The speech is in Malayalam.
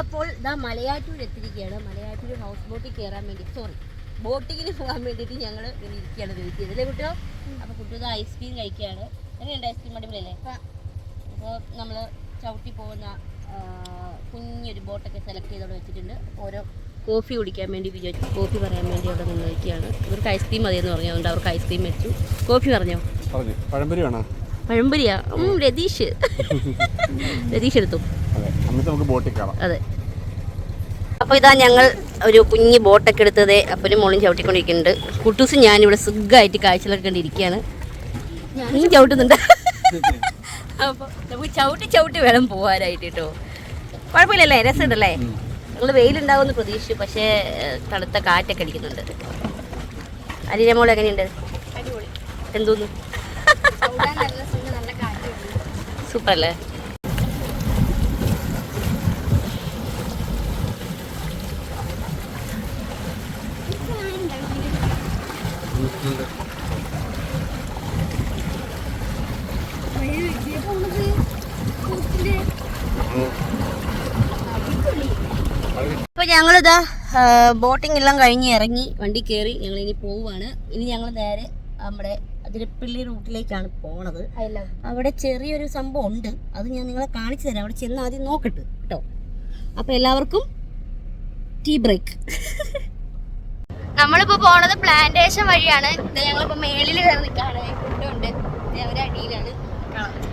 ഞങ്ങളപ്പോൾ ഇതാ മലയാറ്റൂർ എത്തിയിരിക്കുകയാണ് മലയാറ്റൂർ ഹൗസ് ബോട്ടിൽ കയറാൻ വേണ്ടി. സോറി ബോട്ടിങ്ങിന് പോകാൻ വേണ്ടിയിട്ട് ഞങ്ങൾ ഇങ്ങനെ ഇരിക്കുകയാണ് വെയിറ്റ് ചെയ്തത് അല്ലേ കുട്ടിയോ അപ്പോൾ കുട്ടി ഐസ്ക്രീം കഴിക്കുകയാണ്. എങ്ങനെയുണ്ട് ഐസ്ക്രീം അടിപൊളിയല്ലേ? അപ്പോൾ നമ്മൾ ചവിട്ടി പോകുന്ന കുഞ്ഞൊരു ബോട്ടൊക്കെ സെലക്ട് ചെയ്തവിടെ വെച്ചിട്ടുണ്ട്. ഓരോ കോഫി കുടിക്കാൻ വേണ്ടി വിചാരിച്ചു. കോഫി പറയാൻ വേണ്ടി അവിടെ നിന്ന് നിൽക്കുകയാണ് ഇവർക്ക് ഐസ്ക്രീം മതിയെന്ന് പറഞ്ഞു. അതുകൊണ്ട് അവർക്ക് ഐസ്ക്രീം വെച്ചു. കോഫി പറഞ്ഞോ? പറഞ്ഞു. പഴംപൊരി വേണോ? പഴംപൊരിയാ? ഉം, രതീഷ്. രതീഷ് എടുത്തു. അതെ. എന്നിട്ട് നമുക്ക് ബോട്ടിൽ കയറാം. അതെ. അപ്പോൾ ഇതാ ഞങ്ങൾ ഒരു കുഞ്ഞ് ബോട്ടൊക്കെ എടുത്തത് അപ്പനും മോളും ചവിട്ടിക്കൊണ്ടിരിക്കുന്നുണ്ട്. കുട്ടൂസ് ഞാനിവിടെ സുഖമായിട്ട് കാഴ്ചകളൊക്കെ കണ്ടിരിക്കുകയാണ് നീ ചവിട്ടുന്നുണ്ട്. അപ്പോൾ നമുക്ക് ചവിട്ടി ചവിട്ടി വേണം പോകാനായിട്ട് കേട്ടോ. കുഴപ്പമില്ലല്ലേ? രസമുണ്ടല്ലേ? ഞങ്ങൾ വെയിലുണ്ടാവുമെന്ന് പ്രതീക്ഷിച്ചു പക്ഷേ തണുത്ത കാറ്റൊക്കെ അടിക്കുന്നുണ്ട്. അരിയുടെ മോൾ എങ്ങനെയുണ്ട്? എന്തോന്നു? സൂപ്പർ അല്ലേ അപ്പോൾ ഞങ്ങളിതാ ബോട്ടിംഗ് എല്ലാം കഴിഞ്ഞ് ഇറങ്ങി വണ്ടി കയറി ഞങ്ങൾ ഇനി പോവുകയാണ് ഇനി ഞങ്ങൾ നേരെ നമ്മുടെ അതിരപ്പള്ളി റൂട്ടിലേക്കാണ് പോണത്. അവിടെ ചെറിയൊരു സംഭവം ഉണ്ട്. അത് ഞാൻ നിങ്ങളെ കാണിച്ചു തരാം. അവിടെ ചെന്ന് ആദ്യം നോക്കട്ടെ കേട്ടോ. അപ്പൊ എല്ലാവർക്കും ടീ ബ്രേക്ക്. നമ്മളിപ്പോ പോണത് പ്ലാന്റേഷൻ വഴിയാണ്. ഞങ്ങളിപ്പോ മേളിൽ കയറി നിൽക്കാണ് ഫുഡുണ്ട് ഒരു അടിയിലാണ് കാണാം